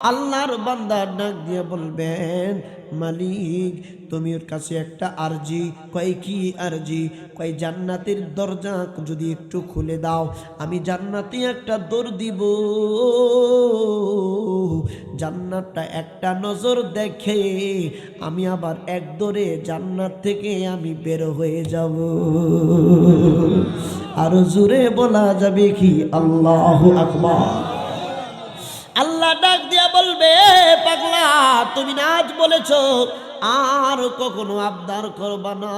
আল্লাহর বান্দা ডাক দিয়ে বলবেন, মালিক, তুমি ওর কাছে একটা আরজি। কয় কি আরজি? কয়, জান্নাতের দরজা যদি একটু খুলে দাও, আমি জান্নাতে একটা দৌড় দিব। জান্নাতটা একটা নজর দেখে, আমি আবার এক দৌড়ে জান্নাত থেকে আমি বের হয়ে যাব। আরও জোরে বলা যাবে কি? আল্লাহ আকবার। বলবে, পাগলা, তুমি নাচ বলেছ, আর কখনো আবদার করবা না,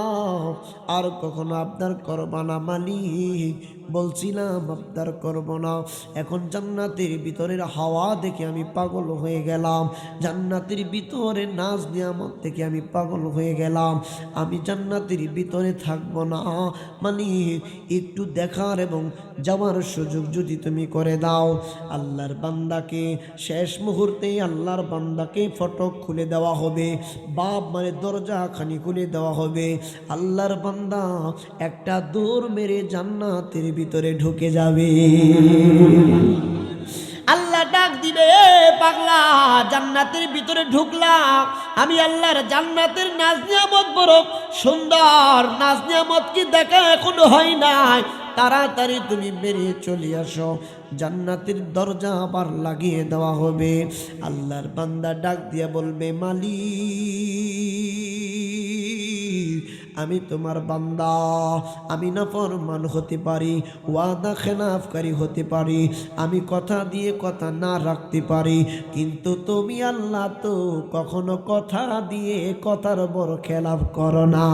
আর কখনো আবদার করবা না মালিক। বলছিলাম, আবদার করব না। এখন জান্নাতের ভিতরের হাওয়া দেখে আমি পাগল হয়ে গেলাম। জান্নাতের ভিতরে নাচ নিয়ামত দেখে আমি পাগল হয়ে গেলাম। আমি জান্নাতের ভিতরে থাকব না। মালিক একটু দেখার এবং যাওয়ার সুযোগ যদি তুমি করে দাও। আল্লাহর বান্দাকে শেষ মুহূর্তে আল্লাহর বান্দাকে ফটক খুলে দেওয়া হবে। বাপ মানে দরজা খানি খুলে দেওয়া হবে। আল্লাহর বান্দা একটা দৌড় মেরে জান্নাতের ভিতরে ঢুকে যাবে। আল্লাহ ডাক দিবে, পাগলা, জান্নাতের ভিতরে ঢুকলাম আমি আল্লাহর জান্নাতের নাজ নিয়ামত বড় সুন্দর। নাজ নিয়ামত কি দেখা এখনও হয় নাই? তাড়াতাড়ি তুমি বেরিয়ে চলে আসো। জান্নাতের দরজা আবার লাগিয়ে দেওয়া হবে। আল্লাহর বান্দা ডাক দিয়ে বলবে, মালিক। আমি তোমার বান্দা। আমি নাফরমান হতে পারি, ওয়াদা খেলাফকারী হতে পারি, আমি কথা দিয়ে কথা না রাখতে পারি। কিন্তু তুমি আল্লাহ তো কখনো কথা দিয়ে কথার বড় খেলাফ করো না।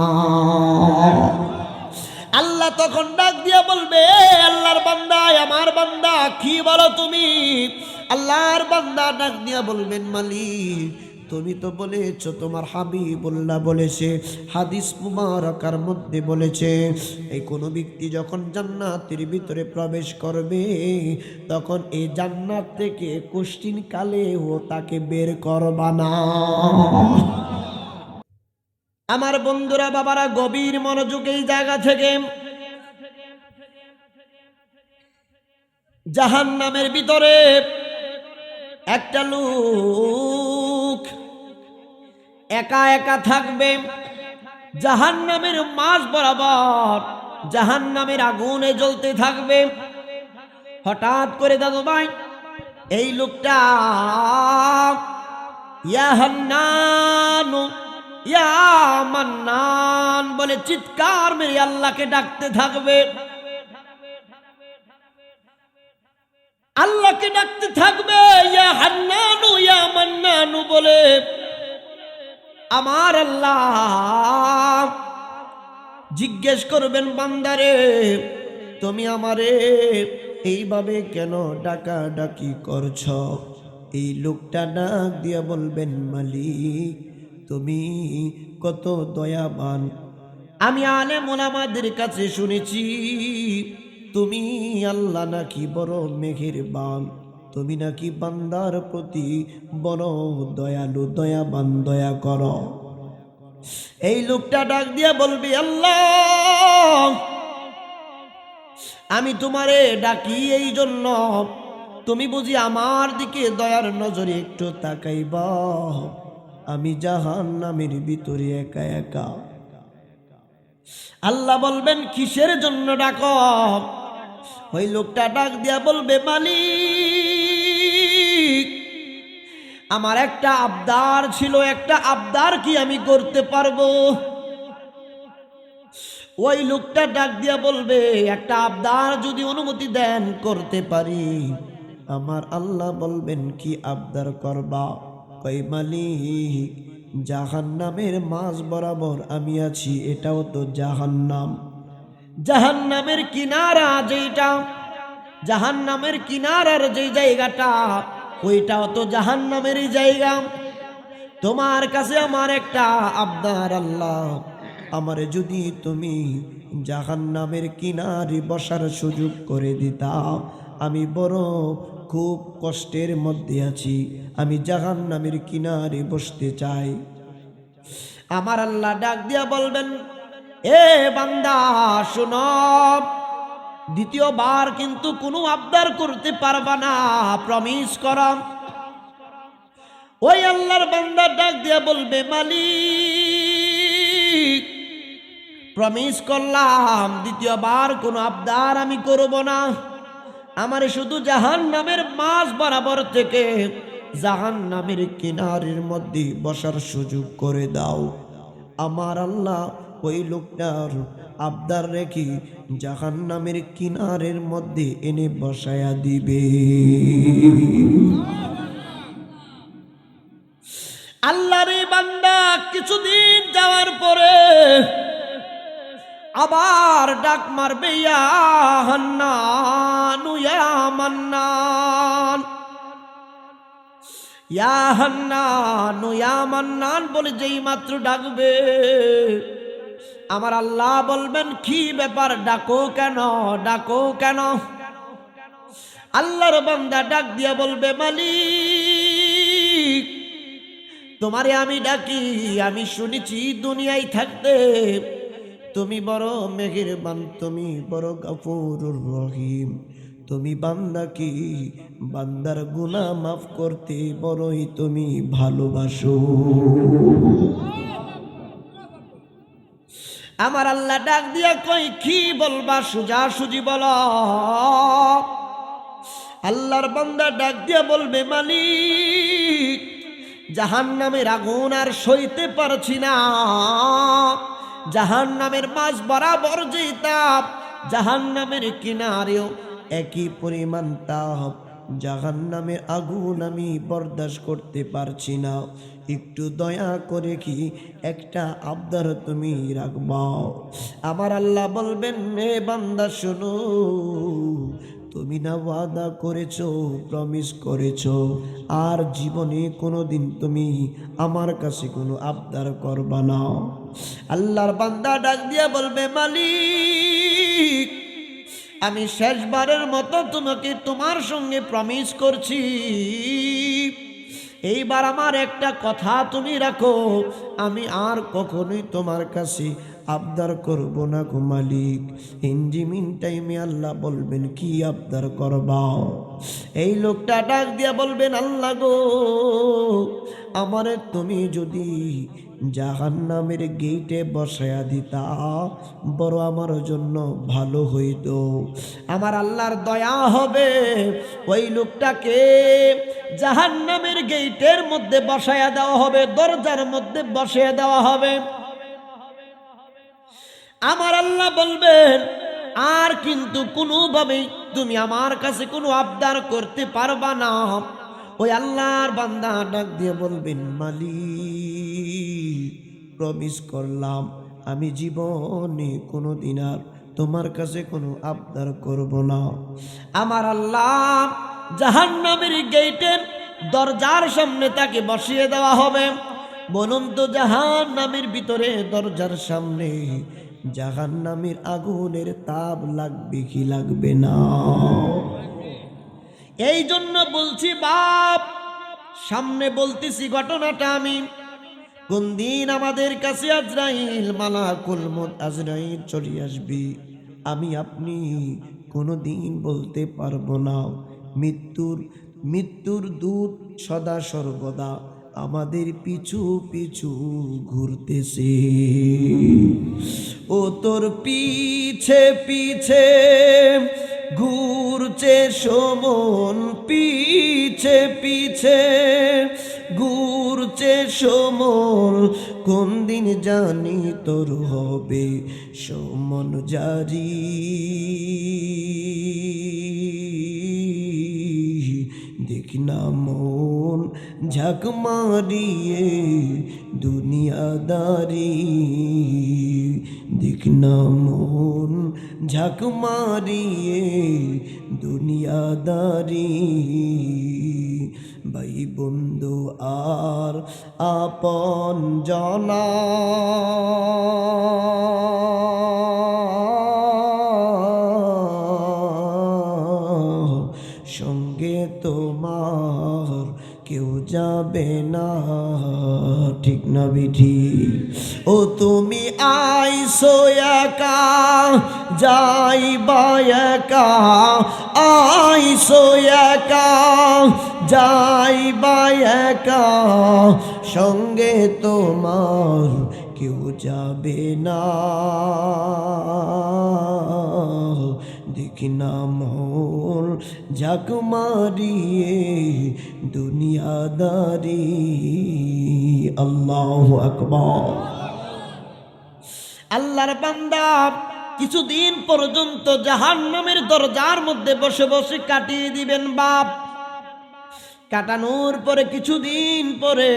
আল্লাহ তখন ডাক দিয়ে বলবে, আল্লাহর বান্দা, আমার বান্দা, কি বলো তুমি? আল্লাহর বান্দা ডাক দিয়া বলবেন, মালিক তুমি তো বলেছ, তোমার হাবিবুল্লাহ বলেছে, হাদিস মুবারকার মধ্যে বলেছে, এই কোনো ব্যক্তি যখন জান্নাতের ভিতরে প্রবেশ করবে, তখন এই জান্নাত থেকে কোশ্চিন কালে ও তাকে বের করবা না। আমার বন্ধুরা, বাবারা, গভীর মনোযোগ এই জায়গা থেকে। জাহান নামের ভিতরে একটা লোক একা একা থাকবে। জাহান নামের মাছ বরাবর জাহান নামের আগুনে জ্বলতে থাকবে। হঠাৎ করে দাদু ভাই, এই লোকটা মান্নান বলে চিৎকার মেরে আল্লাহকে ডাকতে থাকবে। আল্লাহকে ডাকতে থাকবে, ইয়া হান্নানু, ইয়া মান্নানু বলে আমার আল্লাহ জিজ্ঞেস করবেন, বান্দারে, তুমি আমারে এইভাবে কেন ডাকা ডাকি করছ? এই লোকটা ডাক দিয়া বলবেন, মালিক, তুমি কত দয়াবান। আমি আলে মোলামাদের কাছে শুনেছি, তুমি আল্লাহ নাকি বড় মেঘের বান তুমি নাকি বান্দার প্রতি বড় দয়ালু, দয়াবান, দয়া করো। এই লোকটা ডাক দিয়া বলবি, আল্লাহ, আমি তোমারে ডাকি এই জন্য। তুমি বুঝি আমার দিকে দয়ার নজরে একটু তাকাইব। আমি জাহান নামের ভিতরে একা একা। আল্লাহ বলবেন, কিসের জন্য ডাক? ওই লোকটা ডাক দিয়া বলবে, মালিক আমার একটা আবদার ছিল, একটা আবদার কি আমি করতে পারব? ওই লোকটা ডাক দিয়া বলবে, একটা আবদার যদি অনুমতি দেন, করতে পারি। আমার আল্লাহ বলবেন, কি আবদার করবা? কই মালিক, জাহান্নামের মাঝ বরাবর আমি আছি, এটাও তো জাহান্নাম। জাহান্নামের কিনারা যেটা জাহান্নামের কিনারার যে জায়গাটা ওইটাও তো জাহান্নামেরই জায়গা। তোমার কাছে আমার একটা আবদার আল্লাহ। আমারে যদি তুমি জাহান্নামের কিনারে বসার সুযোগ করে দিতাম আমি বড় খুব কষ্টের মধ্যে আছি। আমি জাহান্নামের কিনারে বসতে চাই। আমার আল্লাহ ডাক দিয়া বলবেন, এ বান্দা, শুনো। দ্বিতীয়বার কিন্তু কোনো আবদার করতে পারবা না প্রমিস কর। ওই আল্লাহর বান্দা ডাক দিয়া বলবে, মালিক প্রমিস করলাম, দ্বিতীয়বার কোনো আবদার আমি করব না। আমার শুধু জাহান নামের মাছ বরাবর থেকে জাহান নামের কিনারের মধ্যে বসার সুযোগ করে দাও। আমার আল্লাহ ওই লোকটার আবদার রেখে জাহান নামের কিনারের মধ্যে এনে বসায়া দিবে। আল্লাহর বান্দা, কিছুদিন যাওয়ার পরে আবার ডাক মারবে হান্নান ইয়া মান্নান। বলে যেই মাত্র ডাকবে আমার আল্লাহ বলবেন, কি ব্যাপার? ডাকো কেন? ডাকো কেন? আল্লাহর বান্দা ডাক দিয়া বলবে, মালিক, তোমারে আমি ডাকি, আমি শুনেছি দুনিয়ায় থাকতে। তুমি বড় মেহেরবান, তুমি বড় গফুরুর রহিম। তুমি বান্দা কি? বান্দার গুনাহ মাফ করতে বড়ই তুমি ভালোবাসো। আমার আল্লাহ ডাক দিয়া কই কি বলবা সুজা সুজি বল? আল্লাহর বান্দা ডাক দিয়া বলবে, মালিক জাহান নামের আগুন আর সইতে পারছি না। জাহান নামের মাছ বরাবর যে তাপ জাহান নামের কিনারেও একই পরিমাণ তাপ জাহান নামের আগুন আমি বরদাস্ত করতে পারছি না। একটু দয়া করে কি একটা আবদার তুমি রাখবাও আমার আল্লাহ বলবেন মে বান্দা, শোনো। তুমি না ওয়াদা করেছ প্রমিস করেছ। আর জীবনে কোনো দিন তুমি আমার কাছে কোনো আবদার করবা না। আল্লাহর বান্দা ডাক দিয়া বলবে, মালিক আমি শেষবারের মতো তোমাকে তোমার সঙ্গে প্রমিস করছি। এইবার আমার একটা কথা তুমি রাখো, আমি আর কখনোই তোমার কাছে আবদার করব না গো মালিক। ইঞ্জিমিন টাইমে আল্লাহ বলবেন, কি আবদার করবা? এই লোকটা ডাক দিয়া বলবেন, আল্লাহ গো, আমারে তুমি যদি জাহান নামের গেইটে বসায়া দিতা, বড় আমার জন্য ভালো হইত। আমার আল্লাহর দয়া হবে। ওই লোকটাকে জাহান নামের গেইটের মধ্যে বসায়া দেওয়া হবে, দরজার মধ্যে বসায়া দেওয়া হবে। আমার আল্লাহ বলবেন, আর কিন্তু কোনোভাবেই তুমি আমার কাছে কোনো আবদার করতে পারবা না। ওই আল্লাহর বান্দা ডাক দিয়ে বলবেন, মালিক। প্রমিস করলাম। আমি জীবনে কোনো দিন আর তোমার কাছে কোনো আবদার করব না। আমার আল্লাহ জাহান্নামের গেটের দরজার সামনে তাকে বসিয়ে দেওয়া হবে। বলুন তো জাহান নামের ভিতরে দরজার সামনে জাহান নামের আগুনের তাপ লাগবে কি লাগবে না? এই জন্য বলছি, বাপ, সামনে বলতেছি ঘটনাটা আমি। কোন দিন আমাদের কাছে আজরাইল, মালাকুল মত আজরাইল চলে আসবি। আমি আপনি কোনো দিন বলতে পারব না। মৃত্যুর মৃত্যুর দূত সদা সর্বদা আমাদের পিছু পিছু ঘুরতেছে। ও তোর পিছে পিছে ঘুরছে সমন, পিছে পিছে ঘুরছে সমল কোন দিন জানি তোর হবে সমন জারি। না মন ঝাঁক মারিয়ে দুনিয়াদারি। দেখ না মন ঝাঁক মারিয়ে দুনিয়াদারি। ভাই বন্ধু, আর আপন জনা। যাবে না। ঠিক না বিধি। ও তুমি আইসো একা, যাইবা একা, আইসো একা, যাইবা একা, সঙ্গে তোমার কেউ যাবে না। দেখি না মোর ঝাঁক মারিয়ে দুনিয়াদারি, আল্লাহ আকবর। আল্লাহর বান্দা কিছুদিন পর্যন্ত জাহান্নামের দরজার মধ্যে বসে বসে কাটিয়ে দিবেন বাপ। কাটানোর পরে কিছুদিন পরে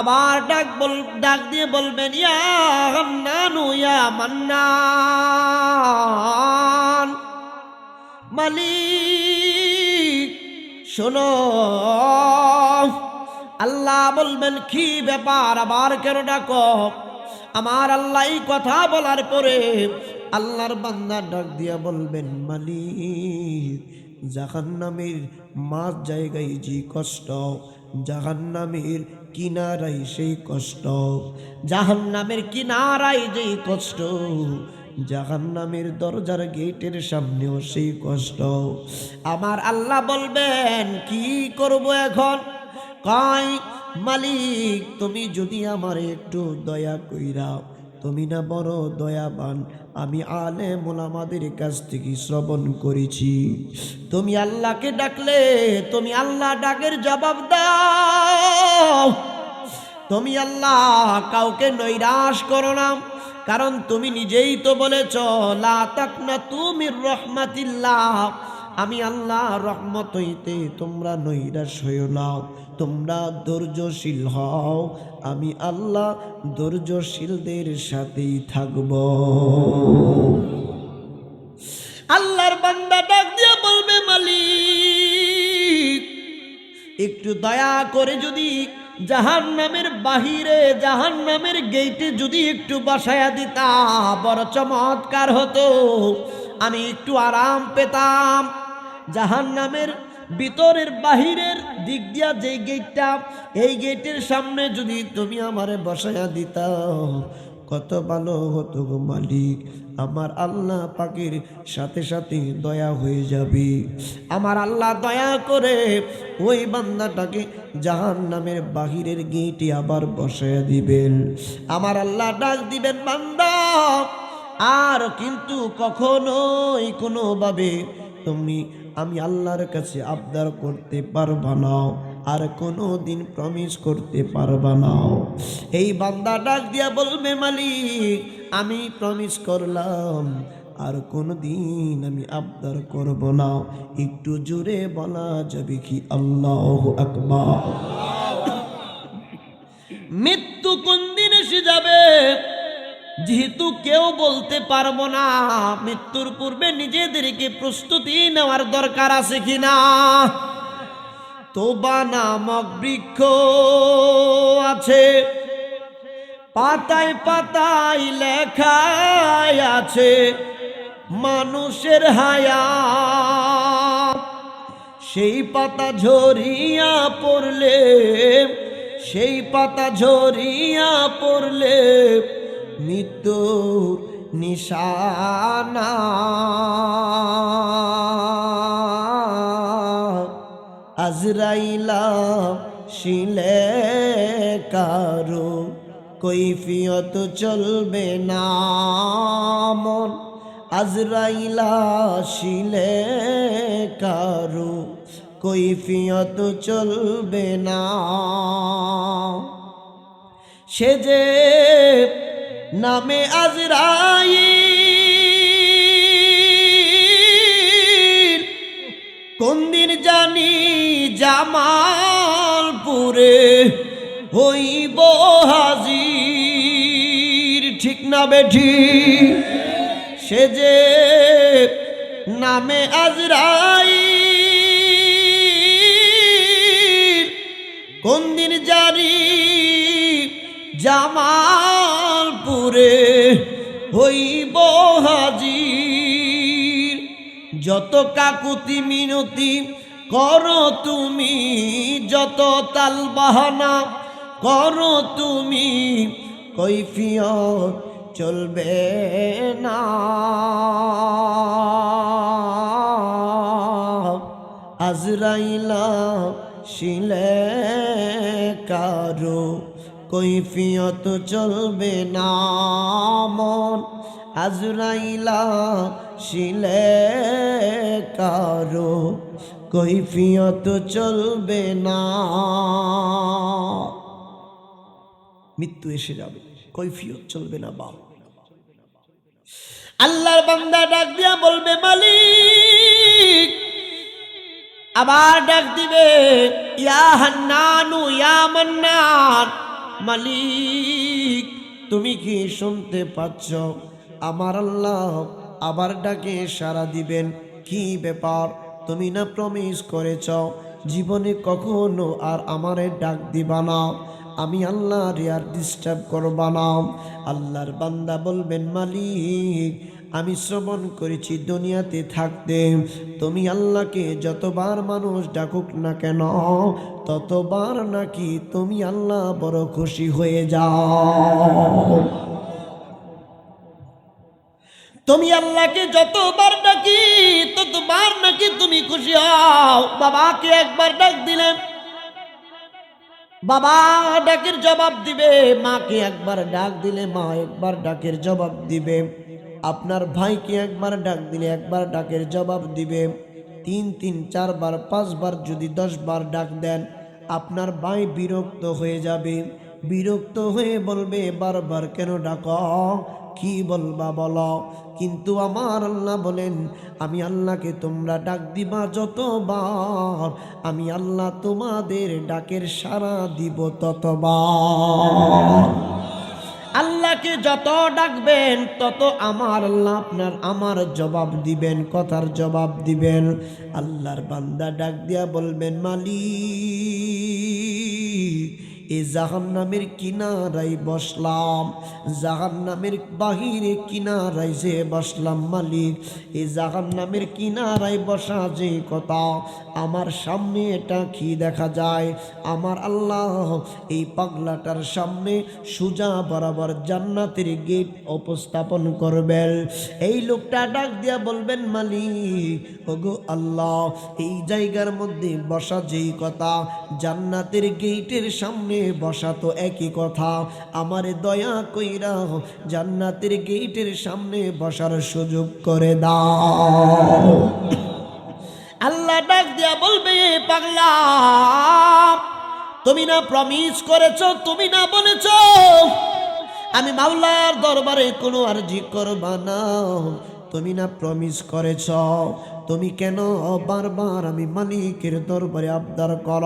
আবার ডাক বল, ডাক দিয়ে বলবেন, ইয়া হান্নানু, ইয়া মান্নান, মালিক শোনো। আল্লাহ বলবেন, কি ব্যাপার? আবার কেন ডাকো? আমার আল্লাহ এই কথা বলার পরে আল্লাহর বান্দা ডাক দিয়া বলবেন, মালিক, জাহান্নামের মাঝ জায়গায় যে কষ্ট, জাহান্নামের কিনারাই সেই কষ্ট, জাহান্নামের কিনারাই যেই কষ্ট জাহান্নামের দরজার গেটের সামনেও সেই কষ্ট। আমার আল্লাহ বলবেন, কি করব এখন? কয়, মালিক, তুমি যদি আমার একটু দয়া কইরাও, তুমি না বড় দয়াবান, আমি আলে মোলামাদের কাছ থেকে শ্রবণ করেছি। তুমি আল্লাহকে ডাকলে, তুমি আল্লাহ ডাকের জবাব দাও। তুমি আল্লাহ কাউকে নৈরাশ করো না। কারণ তুমি নিজেই তো বলেছ, লা তুমি রহমাতিল্লাহ। আমি আল্লাহ রহমত হইতে তোমরা নৈরাশ হইও না, তোমরা ধৈর্যশীল হও, আমি আল্লাহ ধৈর্যশীলদের সাথেই থাকব। আল্লাহর বান্দা ডাক দিয়ে বলবে, মালিক, একটু দয়া করে যদি জাহান নামের বাহিরে জাহান নামের গেইটে যদি একটু বসায়া দিতা বড় চমৎকার হতো। আমি একটু আরাম পেতাম। জাহান নামের ভিতরের বাহিরের দিক দিয়া যে গেটটা এই গেটের সামনে যদি তুমি আমারে বসায়া দিতা কত ভালো হতো গো মালিক। আমার আল্লাহ পাকের সাথে সাথে দয়া হয়ে যাবে। আমার আল্লাহ দয়া করে ওই বান্দাটাকে জাহান নামের বাহিরের গেটে আবার বসায়া দিবেন। আমার আল্লাহ ডাক দিবেন, বান্দা, আর কিন্তু কখনোই কোনোভাবে তুমি আমি আল্লাহর কাছে আবদার করতে পারবা না। আর কোনো দিন প্রমিস করতে পারবা না। এই বান্দা ডাক দিয়া বলবে, মালিক, আমি প্রমিস করলাম, আর কোনো দিন আমি আবদার করব না। একটু জোরে বলা যাবে কি আল্লাহ আকবার? মৃত্যু কোন দিন এসে যাবে? যেহেতু কেউ বলতে পারব না, মৃত্যুর পূর্বে নিজেদেরকে প্রস্তুতি নেওয়ার দরকার আছে কিনা? তোবা নামক বৃক্ষ আছে। পাতায় পাতায় লেখায় আছে মানুষের হায়া। সেই পাতা ঝরিয়া পড়লে, সেই পাতা ঝরিয়া পড়লে মৃত্যু নিশানা। আজরাইলা শিলে কারও, কৈফিয়ত চলবে না আজরাইলা শিলে কারও, কৈফিয়ত চলবে না। সে যে নামে আজরাই কোন দিন জানি জামালপুরে হইব হাজির। ঠিক না বেঠি? সে যে নামে আজরাই কোন দিন জানি জামালপুরে হইব হাজির। যত কাকুতি মিনতি করো তুমি যত তাল বাহানা করো তুমি কৈফিয়ত চলবে না। আজরাইলা শিলে কারও কৈফিয়ত চলবে না মন। আজরাইলা শিলে কারও কৈফিয়ত চলবে না। মৃত্যু এসে যাবে, কৈফিয়ত চলবে না বাপ। আল্লাহর বান্দা ডাক দিয়া বলবে, মালিক, আবার ডাক দিবে, ইয়া হান্নানু, ইয়া মান্নান, মালিক, তুমি কি শুনতে পাচ্ছ? আমার আল্লাহ আবার ডাকে সারা দিবেন, কি ব্যাপার? তুমি না প্রমিস করেছ, জীবনে কখনো আর আমারে ডাক দিবা না। আমি আল্লাহর আর ডিস্টার্ব করবা না। আল্লাহর বান্দা বলবেন, মালিক, আমি শ্রবণ করেছি দুনিয়াতে থাকতে। তুমি আল্লাহকে যতবার মানুষ ডাকুক না কেন, ততবার নাকি তুমি আল্লাহ বড় খুশি হয়ে যাও। তুমি আল্লাহকে যতবার ডাকি, ততবার নাকি তুমি খুশি হও। বাবাকে একবার ডাক দিলেন বাবা ডাকের জবাব দিবে, মাকে একবার ডাক দিলে, মা একবার ডাকের জবাব দিবে। আপনার ভাইকে একবার ডাক দিলে, একবার ডাকের জবাব দিবে। তিন তিন, চারবার, পাঁচবার, যদি দশবার ডাক দেন, আপনার ভাই বিরক্ত হয়ে যাবে। বিরক্ত হয়ে বলবে, বারবার কেন ডাক? কি বলবা বলো? কিন্তু আমার আল্লাহ বলেন, আমি আল্লাহকে তোমরা ডাক দিবা যতবার, আমি আল্লাহ তোমাদের ডাকের সারা দিব ততবার। আল্লাহকে যত ডাকবেন, তত আমার আল্লাহ আপনার, আমার জবাব দিবেন, কথার জবাব দিবেন। আল্লাহর বান্দা ডাক দিয়া বলবেন, মালিক। এ জাহান নামের কিনারাই বসলাম জাহান নামের বাহিরে কিনারাই যে বসলাম মালিক, এ জাহান নামের কিনারায় বসা যে কথা, আমার সামনে এটা কি দেখা যায়? আমার আল্লাহ এই পাগলাটার সামনে সুজা বরাবর জান্নাতের গেট উপস্থাপন করবেন। এই লোকটা ডাক দিয়া বলবেন, মালিক, ওগো আল্লাহ, এই জায়গার মধ্যে বসা যেই কথা, জান্নাতের গেটের সামনে বসা তো একই কথা। আমারে দয়া কইরা জান্নাতের গেটের সামনে বসার সুযোগ করে দাও। আল্লাহ ডাক দিয়া বলবে পাগলা, তুমি না প্রমিস করেছ, তুমি না বলেছ, আমি মাওলার দরবারে কোনো আর্জি করবা না। তুমি না প্রমিস করেছ তুমি কেন বারবার আমি মালিকের দরবারে আবদার কর?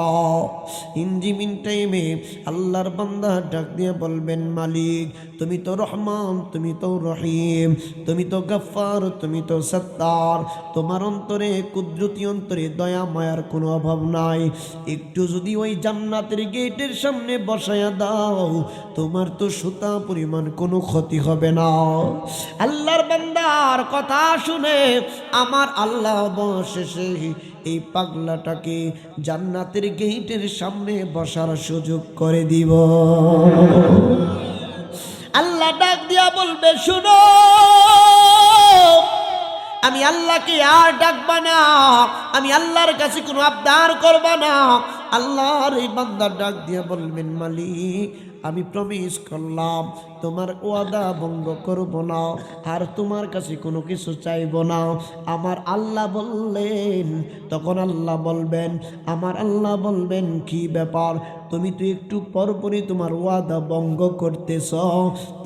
ইঞ্জিমিন টাইমে আল্লাহর বান্দা ডাক দিয়ে বলবেন, মালিক, তুমি তো রহমান, তুমি তো রহিম, তুমি তো গফার তুমি তো সত্তার। তোমার অন্তরে, কুদরতি অন্তরে দয়া, মায়ার কোনো অভাব নাই। একটু যদি ওই জান্নাতের গেটের সামনে বসায়া দাও, তোমার তো সুতা পরিমাণ কোনো ক্ষতি হবে না। আল্লাহর বান্দার কথা শুনে আমার আল্লাহ অবশেষে এই পাগলাটাকে জান্নাতের গেটের সামনে বসার সুযোগ করে দিব। আল্লাহ ডাক দিয়া বলবে, শুনো, আমি আল্লাহকে আর ডাকবা না, আমি আল্লাহর কাছে কোনো আবদার করবা না। আল্লাহর এই বান্দার ডাক দিয়া বলবেন, মালিক আমি প্রমিস করলাম, তোমার ওয়াদা ভঙ্গ করব না, আর তোমার কাছে কোনো কিছু চাইব না। আমার আল্লাহ বললেন, তখন আল্লাহ বলবেন, আমার আল্লাহ বলবেন, কি ব্যাপার? তুমি তো একটু পরপরই তোমার ওয়াদা ভঙ্গ করতেছ,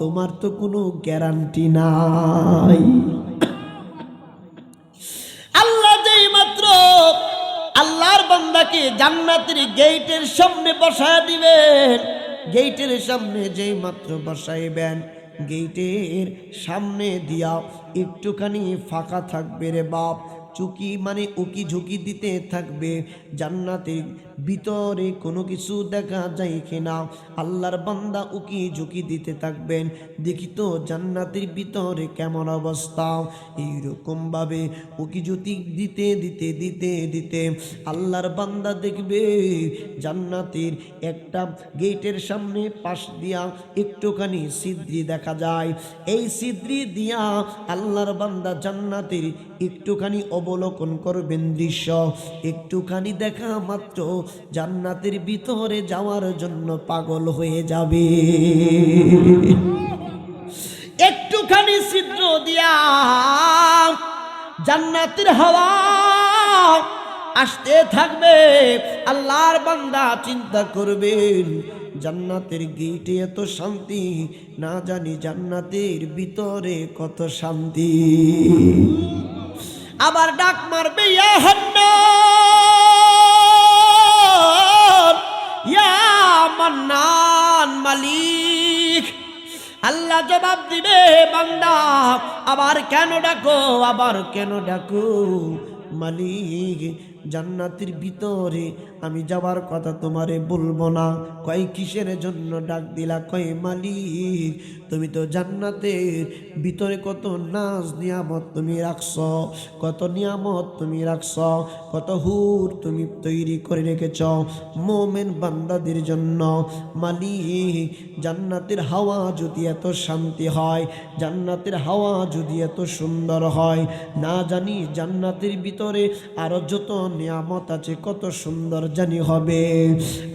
তোমার তো কোনো গ্যারান্টি নাই। আল্লাহর বান্দাকে জান্নাতের গেটের সামনে বসায় দিবেন গেটের সামনে যেই মাত্র বসাইবেন গেইটের সামনে দিয়া একটুখানি ফাঁকা থাকবে রে বাপ। চুকি মানে উকি ঝুঁকি দিতে থাকবে। জান্নাতের ভিতরে কোনো কিছু দেখা যায় কিনা, আল্লাহর বান্দা উকি ঝুঁকি দিতে থাকবেন। দেখি তো জান্নাতের ভিতরে কেমন অবস্থা। এইরকমভাবে উকি ঝুঁকি দিতে দিতে দিতে দিতে আল্লাহর বান্দা দেখবে জান্নাতের একটা গেটের সামনে পাশ দিয়া একটুখানি সিদ্রি দেখা যায়। এই সিদ্রি দিয়া আল্লাহর বান্দা জান্নাতের একটুখানি অবলোকন করবেন দৃশ্য। একটুখানি দেখা মাত্র জান্নাতের ভিতরে যাওয়ার জন্য পাগল হয়ে যাবে। একটুখানি ছিদ্র দিয়া জান্নাতের হাওয়া আসতে থাকবে, আল্লাহর বান্দা চিন্তা করবেন জান্নাতের গেটে এত শান্তি, না জানি জান্নাতের ভিতরে কত শান্তি। আবার ডাক মারবে, ইয়া মান্নান মালিক। আল্লাহ জবাব দিবে বান্দা আবার কেন ডাকো আবার কেন ডাকো মালিক? জান্নাতের ভিতরে আমি যাবার কথা তোমারে বলব না। কয় কিসের জন্য ডাক দিলা, কয় মালিক, তুমি তো জান্নাতের ভিতরে কত নাচ নিয়ামত তুমি রাখছ, কত নিয়ামত তুমি রাখছ, কত হুর তুমি তৈরি করে রেখেছ মোমেন বান্দাদের জন্য। মালিক, জান্নাতের হাওয়া যদি এত শান্তি হয়, জান্নাতের হাওয়া যদি এত সুন্দর হয়, না জানি জান্নাতের ভিতরে আরও যত নিয়ামত আছে, কত সুন্দর জানি হবে।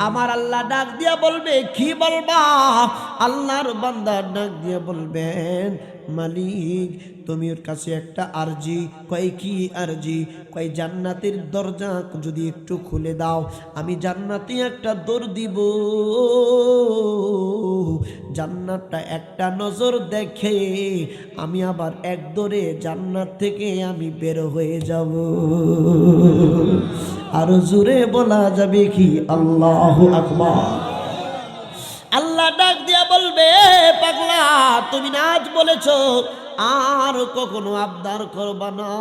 আমার আল্লাহ ডাক দিয়া বলবে, কি বলবা? আল্লাহর বান্দার ডাক দিয়া বলবেন মালিক, তুমি ওর কাছে একটা আরজি। কয় কি আরজি? কয়, জান্নাতের দরজা যদি একটু খুলে দাও, আমি জান্নাতে একটা দৌড় দিব। জান্নাতটা একটা নজর দেখে, আমি আবার এক দৌড়ে জান্নাত থেকে আমি বের হয়ে যাব। আরও জোরে বলা যাবে কি? আল্লাহ আকবার। বলবে, পাগলা, তুমি নাচ বলেছ, আর কখনো আবদার করবা না,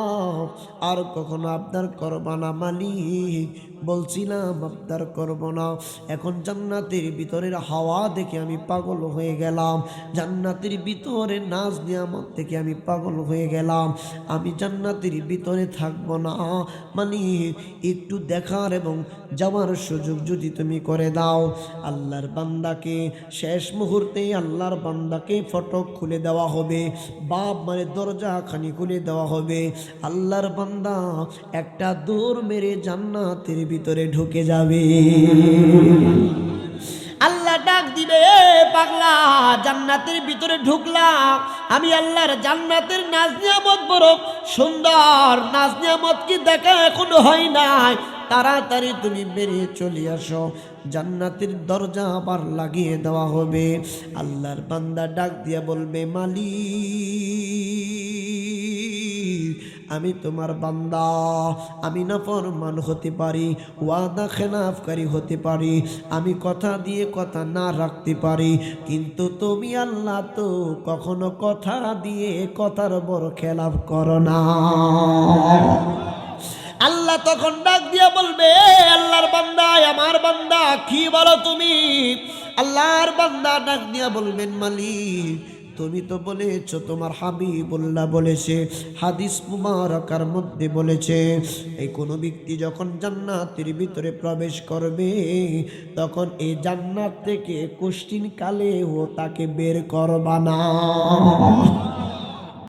আর কখনো আবদার করবা না মালিক। বলছিলাম, আবদার করব না। এখন জান্নাতের ভিতরের হাওয়া দেখে আমি পাগল হয়ে গেলাম। জান্নাতের ভিতরে নাচ নিয়ামত থেকে আমি পাগল হয়ে গেলাম। আমি জান্নাতের ভিতরে থাকব না। মানে একটু দেখার এবং যাওয়ার সুযোগ যদি তুমি করে দাও। আল্লাহর বান্দাকে শেষ মুহূর্তে আল্লাহর বান্দাকে ফটক খুলে দেওয়া হবে। বাপ মানে দরজা খানি খুলে দেওয়া হবে। আল্লাহর বান্দা একটা দৌড় মেরে জান্নাতের ভিতরে ঢুকে যাবে। আল্লাহ ডাক দিবে পাগলা, জান্নাতের ভিতরে ঢুকলাম আমি আল্লাহর জান্নাতের নাজ নিয়ামত সুন্দর নাজ নিয়ামত কি দেখা এখনও হয় নাই। তাড়াতাড়ি তুমি বেরিয়ে চলে আসো। জান্নাতের দরজা আবার লাগিয়ে দেওয়া হবে। আল্লাহর বান্দা ডাক দিয়ে বলবে, মালিক আমি তোমার বান্দা। আমি নাফরমান হতে পারি, ওয়াদা খেলাফকারী হতে পারি, আমি কথা দিয়ে কথা না রাখতে পারি। কিন্তু তুমি আল্লাহ তো কখনো কথা দিয়ে কথার বড় খেলাফ করো না। আল্লাহ তখন ডাক দিয়া বলবে, আল্লাহর বান্দা, আমার বান্দা, কি বলো তুমি? আল্লাহর বান্দা ডাক দিয়া বলবেন, মালিক তুমি তো বলেছ, তোমার হাবিবুল্লাহ বলেছে, হাদিস মুবারকার মধ্যে বলেছে, এই কোনো ব্যক্তি যখন জান্নাতের ভিতরে প্রবেশ করবে, তখন এই জান্নাত থেকে কোশ্চিন কালে ও তাকে বের করবা না।